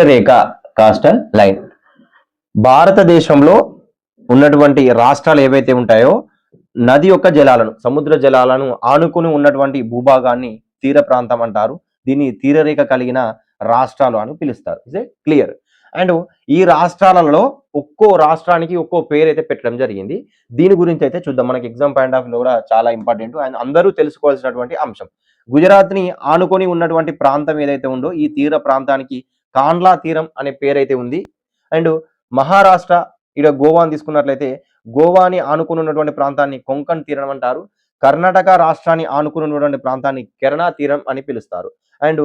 రేఖ కాస్టల్ line. భారతదేశంలో ఉన్నటువంటి రాష్ట్రాలు ఏవైతే ఉంటాయో నది యొక్క జలాలను సముద్ర జలాలను ఆనుకుని ఉన్నటువంటి భూభాగాన్ని తీర ప్రాంతం అంటారు. దీన్ని తీరరేఖ కలిగిన రాష్ట్రాలు అని పిలుస్తారు. ఇదే క్లియర్ అండ్ ఈ రాష్ట్రాలలో ఒక్కో రాష్ట్రానికి ఒక్కో పేరు అయితే పెట్టడం జరిగింది. దీని గురించి అయితే చూద్దాం. మనకి ఎగ్జామ్ పాయింట్ ఆఫ్ వ్యూ కూడా చాలా ఇంపార్టెంట్ అండ్ అందరూ తెలుసుకోవాల్సినటువంటి అంశం. గుజరాత్ని ఆనుకొని ఉన్నటువంటి ప్రాంతం ఏదైతే ఉందో ఈ తీర ప్రాంతానికి కాండ్లా తీరం అనే పేరు అయితే ఉంది. అండ్ మహారాష్ట్ర ఇక్కడ గోవాని తీసుకున్నట్లయితే గోవాని ఆనుకుని ఉన్నటువంటి ప్రాంతాన్ని కొంకణ్ తీరం అంటారు. కర్ణాటక రాష్ట్రాన్ని ఆనుకుని ఉన్నటువంటి ప్రాంతాన్ని కెరళ తీరం అని పిలుస్తారు. అండ్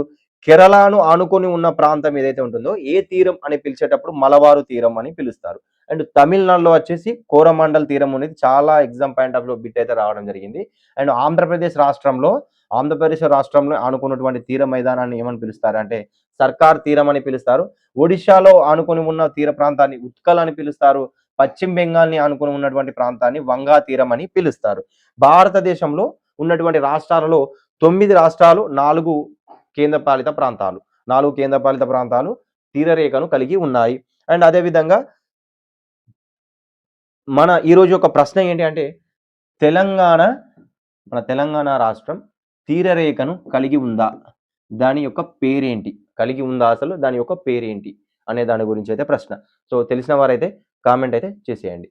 కేరళను ఆనుకొని ఉన్న ప్రాంతం ఏదైతే ఉంటుందో ఏ తీరం అని పిలిచేటప్పుడు మలబారు తీరం అని పిలుస్తారు. అండ్ తమిళనాడులో వచ్చేసి కోరమండల్ తీరం అనేది చాలా ఎగ్జామ్ పాయింట్ ఆఫ్లో బిట్ అయితే రావడం జరిగింది. అండ్ ఆంధ్రప్రదేశ్ రాష్ట్రంలో ఆంధ్రప్రదేశ్ రాష్ట్రంలో ఆనుకున్నటువంటి తీర మైదానాన్ని ఏమని పిలుస్తారు? అంటే సర్కార్ తీరం అని పిలుస్తారు. ఒడిశాలో ఆనుకొని ఉన్న తీర ప్రాంతాన్ని ఉత్కల్ అని పిలుస్తారు. పశ్చిమ బెంగాల్ని ఆనుకుని ఉన్నటువంటి ప్రాంతాన్ని వంగా తీరం అని పిలుస్తారు. భారతదేశంలో ఉన్నటువంటి రాష్ట్రాలలో తొమ్మిది రాష్ట్రాలు నాలుగు కేంద్రపాలిత ప్రాంతాలు. నాలుగు కేంద్రపాలిత ప్రాంతాలు తీరరేఖను కలిగి ఉన్నాయి. అండ్ అదేవిధంగా మన ఈరోజు ఒక ప్రశ్న ఏంటి అంటే తెలంగాణ మన తెలంగాణ రాష్ట్రం తీరరేఖను కలిగి ఉందా? దాని యొక్క పేరేంటి? కలిగి ఉందా అసలు? దాని యొక్క పేరేంటి? అనే దాని గురించి అయితే ప్రశ్న. సో తెలిసిన వారైతే కామెంట్ అయితే చేసేయండి.